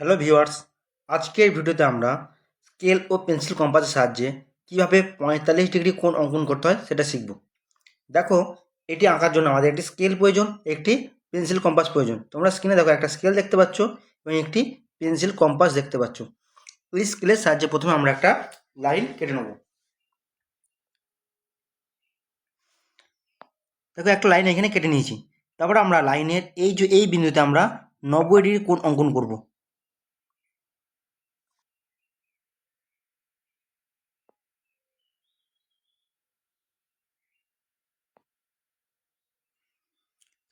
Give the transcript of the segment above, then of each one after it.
Hello viewers, আজকের ভিডিওতে আমরা স্কেল ও পেন্সিল কম্পাসের সাহায্যে কীভাবে পঁয়তাল্লিশ ডিগ্রি কোণ অঙ্কন করতে হয় সেটা শিখব। দেখো, এটি আঁকার জন্য আমাদের একটি স্কেল প্রয়োজন, একটি পেন্সিল কম্পাস প্রয়োজন। তোমরা স্ক্রিনে দেখো একটা স্কেল দেখতে পাচ্ছ এবং একটি পেন্সিল কম্পাস দেখতে পাচ্ছ। ওই স্কেলের সাহায্যে প্রথমে আমরা একটা লাইন কেটে নেব। দেখো, একটা লাইন এখানে কেটে নিয়েছি। তারপর আমরা লাইনের এই যে, এই বিন্দুতে আমরা নব্বই ডিগ্রি কোণ অঙ্কন করব।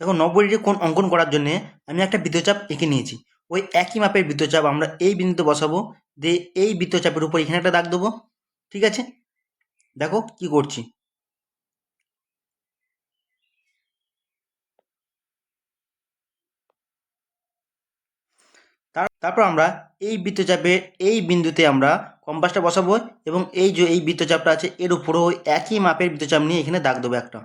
দেখো নব্বই ডিগ্রি কোণ অঙ্কন করার জন্য আমি একটা বৃত্তচাপ এঁকে নিয়েছি। ওই একই মাপের বৃত্তচাপ আমরা এই বিন্দুতে বসাবো, দিয়ে এই বৃত্তচাপের উপর এখানে একটা দাগ দেবো, ঠিক আছে? দেখো কি করছি। তারপর আমরা এই বৃত্তচাপে এই বিন্দুতে আমরা কম্পাসটা বসাবো এবং এই যে এই বৃত্তচাপটা আছে, এর উপরও একই মাপের বৃত্তচাপ নিয়ে এখানে দাগ দেবো একটা।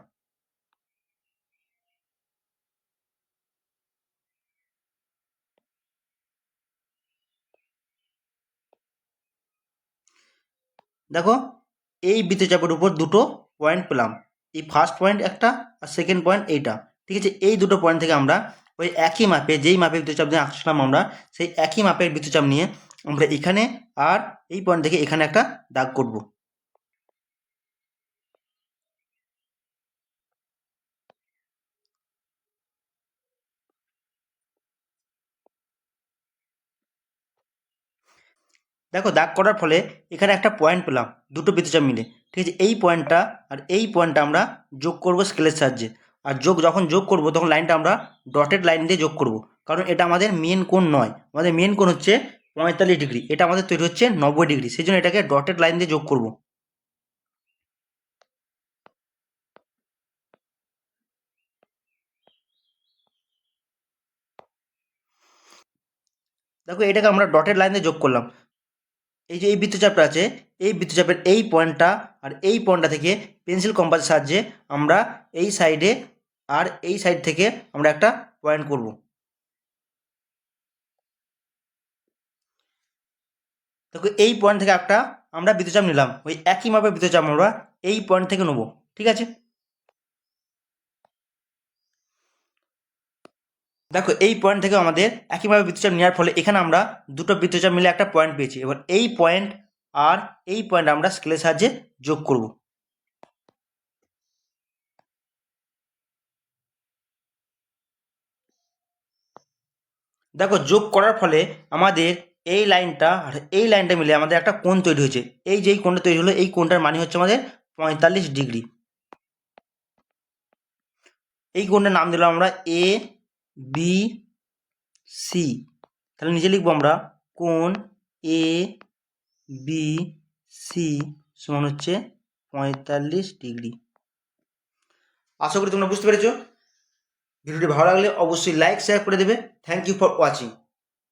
দেখো, এই বৃত্তচাপের উপর দুটো পয়েন্ট পেলাম। এই ফার্স্ট পয়েন্ট একটা, আর সেকেন্ড পয়েন্ট এইটা। ঠিক আছে, এই দুটো পয়েন্ট থেকে আমরা ওই একই মাপে, যেই মাপের বৃত্তচাপ নিয়ে আসলাম আমরা, সেই একই মাপের বৃত্তচাপ নিয়ে আমরা এখানে আর এই পয়েন্ট থেকে এখানে একটা দাগ করব। দেখো দাগ করার ফলে এখানে একটা পয়েন্ট পেলাম, দুটো বৃত্তচাপ মিলে। ঠিক আছে, এই পয়েন্টটা আর এই পয়েন্টটা আমরা যোগ করব স্কেলের সাহায্যে। আর যোগ যখন যোগ করব, তখন লাইনটা আমরা ডটেড লাইন দিয়ে যোগ করব। কারণ এটা আমাদের মেন কোণ নয়। আমাদের মেন কোণ হচ্ছে পঁয়তাল্লিশ ডিগ্রি। এটা আমাদের তৈরি হচ্ছে নব্বই ডিগ্রি। সেই জন্য এটাকে ডটেড লাইন দিয়ে যোগ করব। দেখো এটাকে আমরা ডটেড লাইন দিয়ে যোগ করলাম। এই যে এই বৃত্তচাপটা আছে, এই বৃত্তচাপের এই পয়েন্টটা আর এই পয়েন্টটা থেকে পেন্সিল কম্পাসের সাহায্যে আমরা এই সাইডে আর এই সাইড থেকে আমরা একটা পয়েন্ট করব। দেখো, এই পয়েন্ট থেকে একটা আমরা বৃত্তচাপ নিলাম। ওই একই মাপের বৃত্তচাপ আমরা এই পয়েন্ট থেকে নেব। ঠিক আছে? দেখো, এই পয়েন্ট থেকে আমাদের একইভাবে বৃত্তচাপ নেওয়ার ফলে এখানে আমরা দুটো বৃত্তচাপ মিলে একটা পয়েন্ট পেয়েছি। এবার এই পয়েন্ট আর এই পয়েন্ট আমরা স্কেলের সাহায্যে যোগ করব। দেখো, যোগ করার ফলে আমাদের এই লাইনটা আর এই লাইনটা মিলে আমাদের একটা কোণ তৈরি হয়েছে। এই যেই কোণটা তৈরি হলো, এই কোণটার মানে হচ্ছে আমাদের পঁয়তাল্লিশ ডিগ্রি। এই কোণটার নাম দিলাম আমরা এ বি সি তাহলে নিচে লিখব আমরা কোন এ বি সি সমান হচ্ছে পঁয়তাল্লিশ ডিগ্রি। আশা করি তোমরা বুঝতে পেরেছ। ভিডিওটি ভালো লাগলে অবশ্যই লাইক শেয়ার করে দেবে। Thank you for watching